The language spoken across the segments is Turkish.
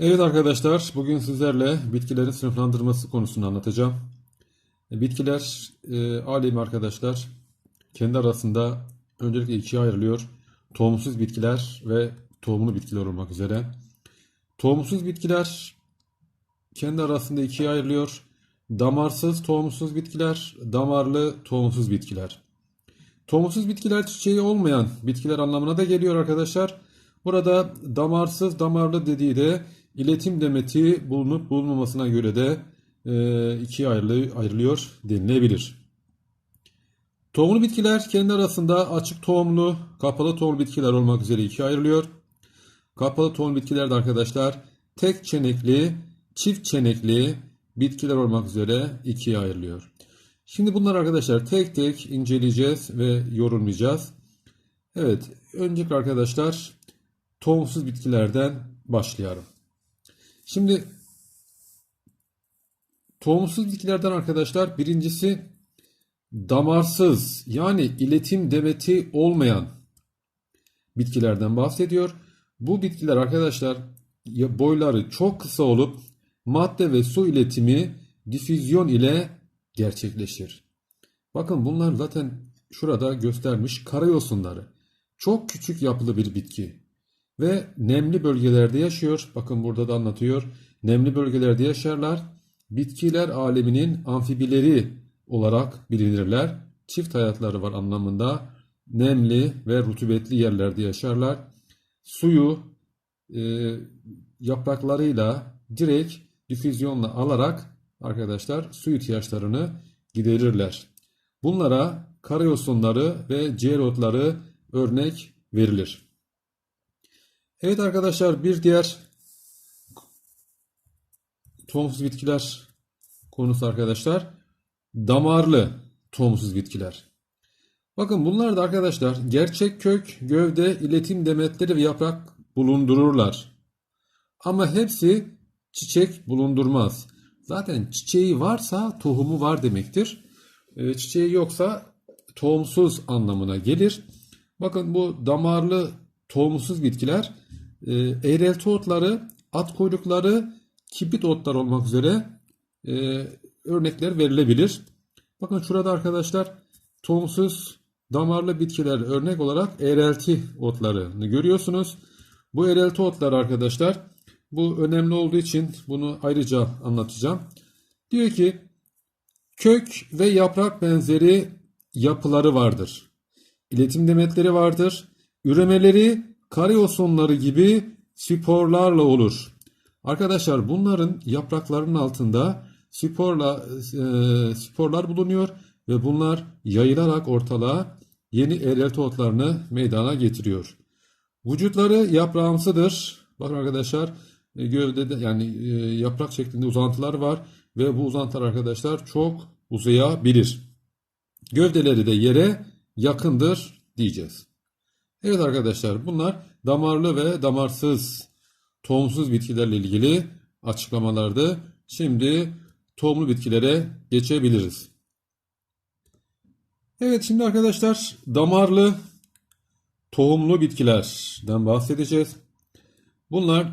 Evet arkadaşlar, bugün sizlerle bitkilerin sınıflandırması konusunu anlatacağım. E, Bitkiler, e, alemi arkadaşlar, kendi arasında öncelikle ikiye ayrılıyor. Tohumsuz bitkiler ve tohumlu bitkiler olmak üzere. Tohumsuz bitkiler kendi arasında ikiye ayrılıyor. Damarsız tohumsuz bitkiler, damarlı tohumsuz bitkiler. Tohumsuz bitkiler çiçeği olmayan bitkiler anlamına da geliyor arkadaşlar. Burada damarsız damarlı dediği de iletim demeti bulunup bulunmamasına göre de e, ikiye ayrılı- ayrılıyor denilebilir. Tohumlu bitkiler kendi arasında açık tohumlu, kapalı tohumlu bitkiler olmak üzere ikiye ayrılıyor. Kapalı tohum bitkiler de arkadaşlar tek çenekli, çift çenekli bitkiler olmak üzere ikiye ayrılıyor. Şimdi bunlar arkadaşlar tek tek inceleyeceğiz ve yorumlayacağız. Evet, öncelikle arkadaşlar tohumsuz bitkilerden başlayalım. Şimdi tohumsuz bitkilerden arkadaşlar birincisi damarsız yani iletim demeti olmayan bitkilerden bahsediyor. Bu bitkiler arkadaşlar boyları çok kısa olup madde ve su iletimi difüzyon ile gerçekleşir. Bakın bunlar zaten şurada göstermiş karayosunları. Çok küçük yapılı bir bitki ve nemli bölgelerde yaşıyor. Bakın burada da anlatıyor. Nemli bölgelerde yaşarlar. Bitkiler aleminin amfibileri olarak bilinirler. Çift hayatları var anlamında. Nemli ve rutubetli yerlerde yaşarlar. Suyu e, yapraklarıyla direkt difüzyonla alarak arkadaşlar su ihtiyaçlarını giderirler. Bunlara karayosunları ve ceylotları örnek verilir. Evet arkadaşlar bir diğer tohumsuz bitkiler konusu arkadaşlar damarlı tohumsuz bitkiler. Bakın bunlar da arkadaşlar gerçek kök, gövde, iletim demetleri ve yaprak bulundururlar. Ama hepsi çiçek bulundurmaz. Zaten çiçeği varsa tohumu var demektir. E, çiçeği yoksa tohumsuz anlamına gelir. Bakın bu damarlı tohumsuz bitkiler e, eğrelti otları, at kuyrukları, kibrit otlar olmak üzere e, örnekler verilebilir. Bakın şurada arkadaşlar tohumsuz damarlı bitkiler örnek olarak eğrelti otlarını görüyorsunuz. Bu eğrelti otlar arkadaşlar bu önemli olduğu için bunu ayrıca anlatacağım. Diyor ki kök ve yaprak benzeri yapıları vardır. İletim demetleri vardır. Üremeleri karyosonları gibi sporlarla olur. Arkadaşlar bunların yapraklarının altında sporla, e, sporlar bulunuyor ve bunlar yayılarak ortalığa yeni eğrelti otlarını meydana getiriyor. Vücutları yaprağımsıdır. Bakın arkadaşlar e, gövdede yani e, yaprak şeklinde uzantılar var ve bu uzantılar arkadaşlar çok uzayabilir. Gövdeleri de yere yakındır diyeceğiz. Evet arkadaşlar bunlar damarlı ve damarsız tohumsuz bitkilerle ilgili açıklamalardı. Şimdi tohumlu bitkilere geçebiliriz. Evet şimdi arkadaşlar damarlı tohumlu bitkilerden bahsedeceğiz. Bunlar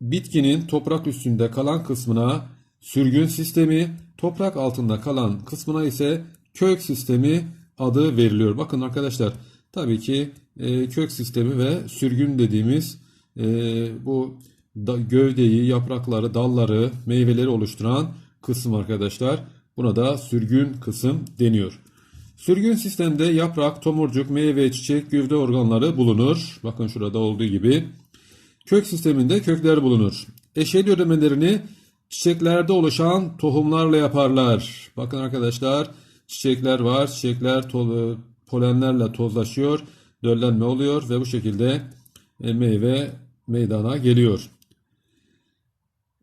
bitkinin toprak üstünde kalan kısmına sürgün sistemi, toprak altında kalan kısmına ise kök sistemi adı veriliyor. Bakın arkadaşlar tabii ki e, kök sistemi ve sürgün dediğimiz e, bu da, gövdeyi, yaprakları, dalları, meyveleri oluşturan kısım arkadaşlar. Buna da sürgün kısım deniyor. Sürgün sistemde yaprak, tomurcuk, meyve, çiçek, gövde organları bulunur. Bakın şurada olduğu gibi. Kök sisteminde kökler bulunur. Eşeli ödemelerini çiçeklerde oluşan tohumlarla yaparlar. Bakın arkadaşlar çiçekler var. Çiçekler polenlerle tozlaşıyor. Döllenme oluyor ve bu şekilde e, meyve meydana geliyor.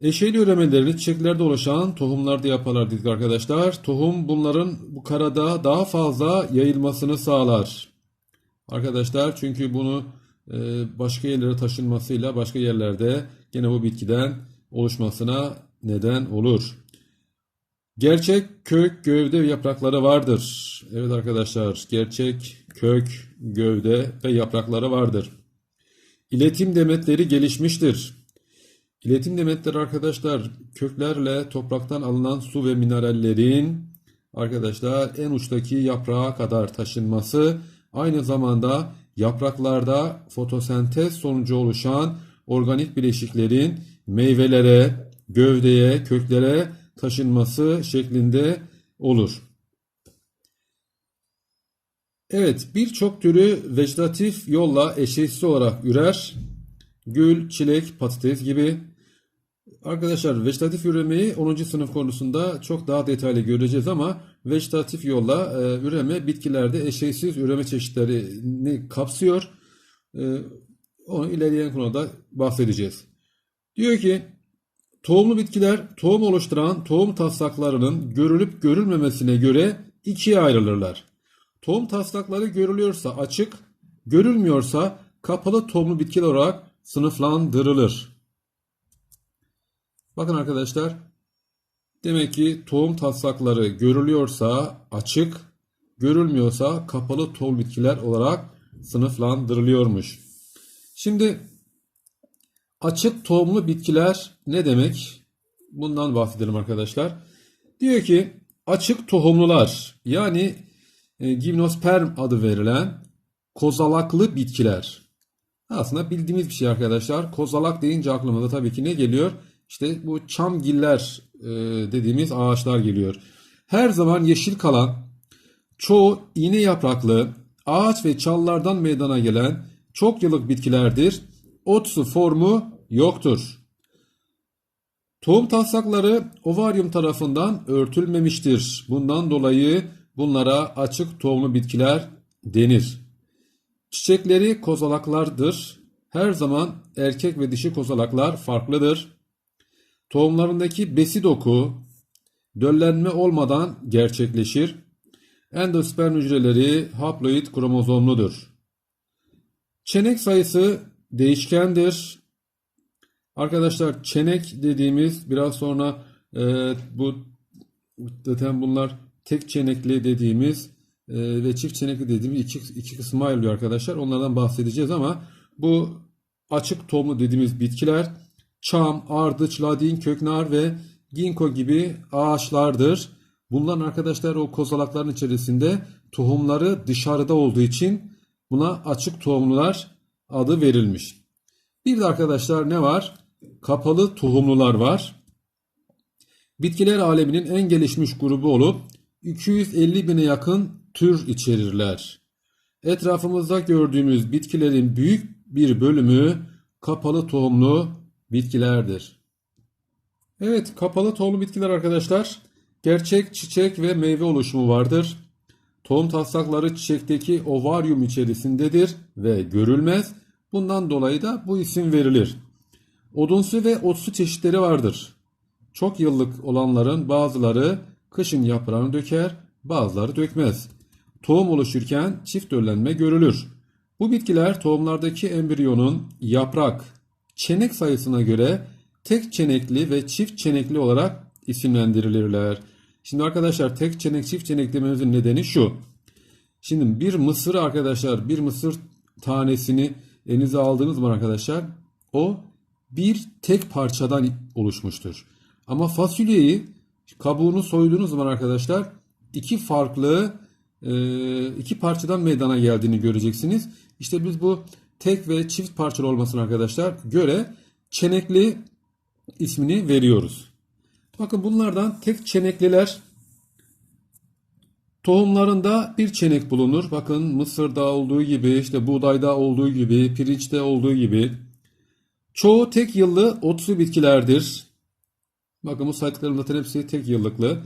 Eşeğli üremelerini çiçeklerde oluşan tohumlarda yaparlar dedik arkadaşlar. Tohum bunların bu karada daha fazla yayılmasını sağlar. Arkadaşlar çünkü bunu e, başka yerlere taşınmasıyla başka yerlerde gene bu bitkiden oluşmasına neden olur. Gerçek kök, gövde ve yaprakları vardır. Evet arkadaşlar gerçek kök, gövde ve yaprakları vardır. İletim demetleri gelişmiştir. İletim demetleri arkadaşlar köklerle topraktan alınan su ve minerallerin arkadaşlar en uçtaki yaprağa kadar taşınması aynı zamanda yapraklarda fotosentez sonucu oluşan organik bileşiklerin meyvelere, gövdeye, köklere taşınması şeklinde olur. Evet, birçok türü vejetatif yolla eşeğsiz olarak ürer. Gül, çilek, patates gibi. Arkadaşlar vejetatif üremeyi 10. sınıf konusunda çok daha detaylı göreceğiz ama vejetatif yolla e, üreme bitkilerde eşeğsiz üreme çeşitlerini kapsıyor. E, onu ilerleyen konuda bahsedeceğiz. Diyor ki tohumlu bitkiler tohum oluşturan tohum taslaklarının görülüp görülmemesine göre ikiye ayrılırlar. Tohum taslakları görülüyorsa açık, görülmüyorsa kapalı tohumlu bitkiler olarak sınıflandırılır. Bakın arkadaşlar, demek ki tohum taslakları görülüyorsa açık, görülmüyorsa kapalı tohum bitkiler olarak sınıflandırılıyormuş. Şimdi açık tohumlu bitkiler ne demek? Bundan bahsedelim arkadaşlar. Diyor ki açık tohumlular yani e, gimnosperm adı verilen kozalaklı bitkiler. Aslında bildiğimiz bir şey arkadaşlar. Kozalak deyince aklımıza tabii ki ne geliyor? İşte bu çamgiller e, dediğimiz ağaçlar geliyor. Her zaman yeşil kalan, çoğu iğne yapraklı, ağaç ve çallardan meydana gelen çok yıllık bitkilerdir. Otsu formu yoktur. Tohum taslakları ovaryum tarafından örtülmemiştir. Bundan dolayı bunlara açık tohumlu bitkiler denir. Çiçekleri kozalaklardır. Her zaman erkek ve dişi kozalaklar farklıdır. Tohumlarındaki besi doku döllenme olmadan gerçekleşir. Endosperm hücreleri haploid kromozomludur. Çenek sayısı değişkendir. Arkadaşlar çenek dediğimiz biraz sonra e, bu zaten bunlar tek çenekli dediğimiz e, ve çift çenekli dediğimiz iki, iki kısma ayrılıyor arkadaşlar. Onlardan bahsedeceğiz ama bu açık tohumlu dediğimiz bitkiler çam, ardıç, ladin, köknar ve ginkgo gibi ağaçlardır. Bunların arkadaşlar o kozalakların içerisinde tohumları dışarıda olduğu için buna açık tohumlular adı verilmiş. Bir de arkadaşlar ne var? Kapalı tohumlular var. Bitkiler aleminin en gelişmiş grubu olup 250 bine yakın tür içerirler. Etrafımızda gördüğümüz bitkilerin büyük bir bölümü kapalı tohumlu bitkilerdir. Evet, kapalı tohumlu bitkiler arkadaşlar, gerçek çiçek ve meyve oluşumu vardır. Tohum taslakları çiçekteki ovaryum içerisindedir ve görülmez. Bundan dolayı da bu isim verilir. Odunsu ve otsu çeşitleri vardır. Çok yıllık olanların bazıları kışın yaprağını döker, bazıları dökmez. Tohum oluşurken çift döllenme görülür. Bu bitkiler tohumlardaki embriyonun yaprak, çenek sayısına göre tek çenekli ve çift çenekli olarak isimlendirilirler. Şimdi arkadaşlar tek çenek çift çenek dememizin nedeni şu. Şimdi bir mısır arkadaşlar bir mısır tanesini elinize aldığınız zaman arkadaşlar o bir tek parçadan oluşmuştur. Ama fasulyeyi kabuğunu soyduğunuz zaman arkadaşlar iki farklı iki parçadan meydana geldiğini göreceksiniz. İşte biz bu tek ve çift parçalı olmasına arkadaşlar göre çenekli ismini veriyoruz. Bakın bunlardan tek çenekliler tohumlarında bir çenek bulunur. Bakın mısırda olduğu gibi, işte buğdayda olduğu gibi, pirinçte olduğu gibi. Çoğu tek yıllı otsu bitkilerdir. Bakın bu saydıklarım zaten hepsi tek yıllıklı.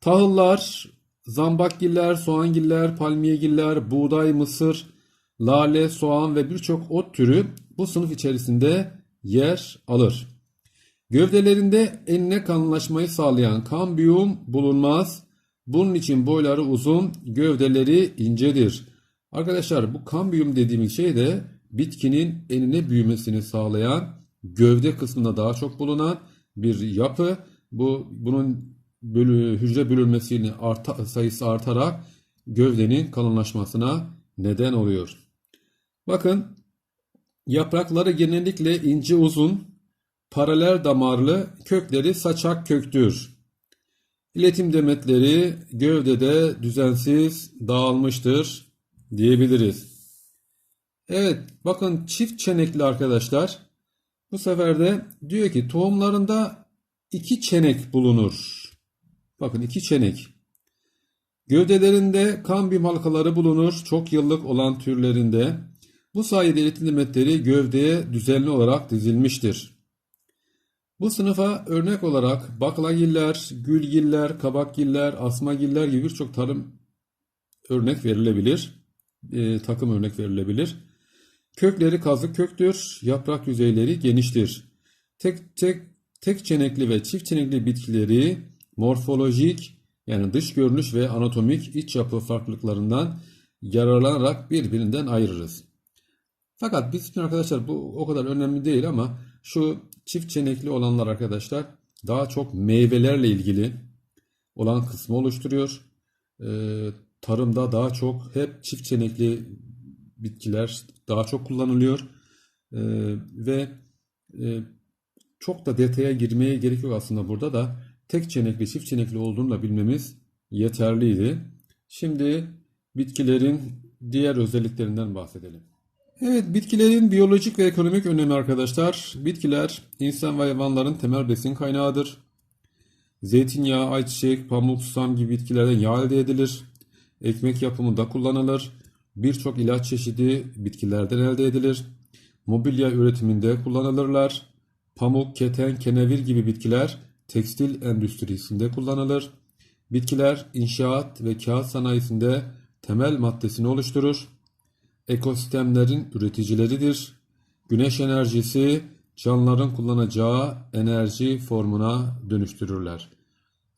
Tahıllar, zambakgiller, soğangiller, palmiyegiller, buğday, mısır, lale, soğan ve birçok ot türü bu sınıf içerisinde yer alır. Gövdelerinde enine kanlaşmayı sağlayan kambiyum bulunmaz. Bunun için boyları uzun, gövdeleri incedir. Arkadaşlar bu kambiyum dediğimiz şey de bitkinin enine büyümesini sağlayan gövde kısmında daha çok bulunan bir yapı. Bu bunun bölü, hücre bölünmesini arta, sayısı artarak gövdenin kalınlaşmasına neden oluyor. Bakın yaprakları genellikle ince uzun, paralel damarlı, kökleri saçak köktür. İletim demetleri gövdede düzensiz dağılmıştır diyebiliriz. Evet, bakın çift çenekli arkadaşlar. Bu sefer de diyor ki tohumlarında iki çenek bulunur. Bakın iki çenek. Gövdelerinde kambim halkaları bulunur. Çok yıllık olan türlerinde. Bu sayede iletim demetleri gövdeye düzenli olarak dizilmiştir. Bu sınıfa örnek olarak baklagiller, gülgiller, kabakgiller, asmagiller gibi birçok tarım örnek verilebilir. E, takım örnek verilebilir. Kökleri kazık köktür, yaprak yüzeyleri geniştir. Tek tek tek çenekli ve çift çenekli bitkileri morfolojik yani dış görünüş ve anatomik iç yapı farklılıklarından yararlanarak birbirinden ayırırız. Fakat biz için arkadaşlar bu o kadar önemli değil ama şu çift çenekli olanlar arkadaşlar daha çok meyvelerle ilgili olan kısmı oluşturuyor. Ee, tarımda daha çok hep çift çenekli bitkiler daha çok kullanılıyor. Ee, ve e, çok da detaya girmeye gerek yok aslında burada da tek çenekli çift çenekli olduğunu da bilmemiz yeterliydi. Şimdi bitkilerin diğer özelliklerinden bahsedelim. Evet, bitkilerin biyolojik ve ekonomik önemi arkadaşlar. Bitkiler insan ve hayvanların temel besin kaynağıdır. Zeytinyağı, ayçiçek, pamuk, susam gibi bitkilerden yağ elde edilir. Ekmek yapımında kullanılır. Birçok ilaç çeşidi bitkilerden elde edilir. Mobilya üretiminde kullanılırlar. Pamuk, keten, kenevir gibi bitkiler tekstil endüstrisinde kullanılır. Bitkiler inşaat ve kağıt sanayisinde temel maddesini oluşturur. Ekosistemlerin üreticileridir. Güneş enerjisi canlıların kullanacağı enerji formuna dönüştürürler.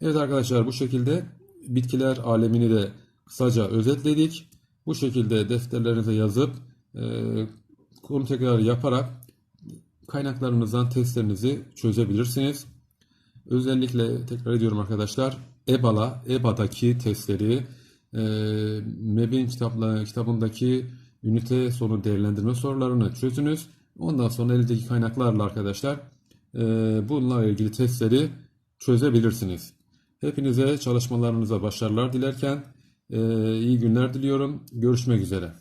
Evet arkadaşlar bu şekilde bitkiler alemini de kısaca özetledik. Bu şekilde defterlerinize yazıp e, konu tekrar yaparak kaynaklarınızdan testlerinizi çözebilirsiniz. Özellikle tekrar ediyorum arkadaşlar. EBA'la, EBA'daki testleri e, MEB'in kitapla, kitabındaki ünite sonu değerlendirme sorularını çözünüz. Ondan sonra eldeki kaynaklarla arkadaşlar e, bununla ilgili testleri çözebilirsiniz. Hepinize çalışmalarınıza başarılar dilerken e, iyi günler diliyorum. Görüşmek üzere.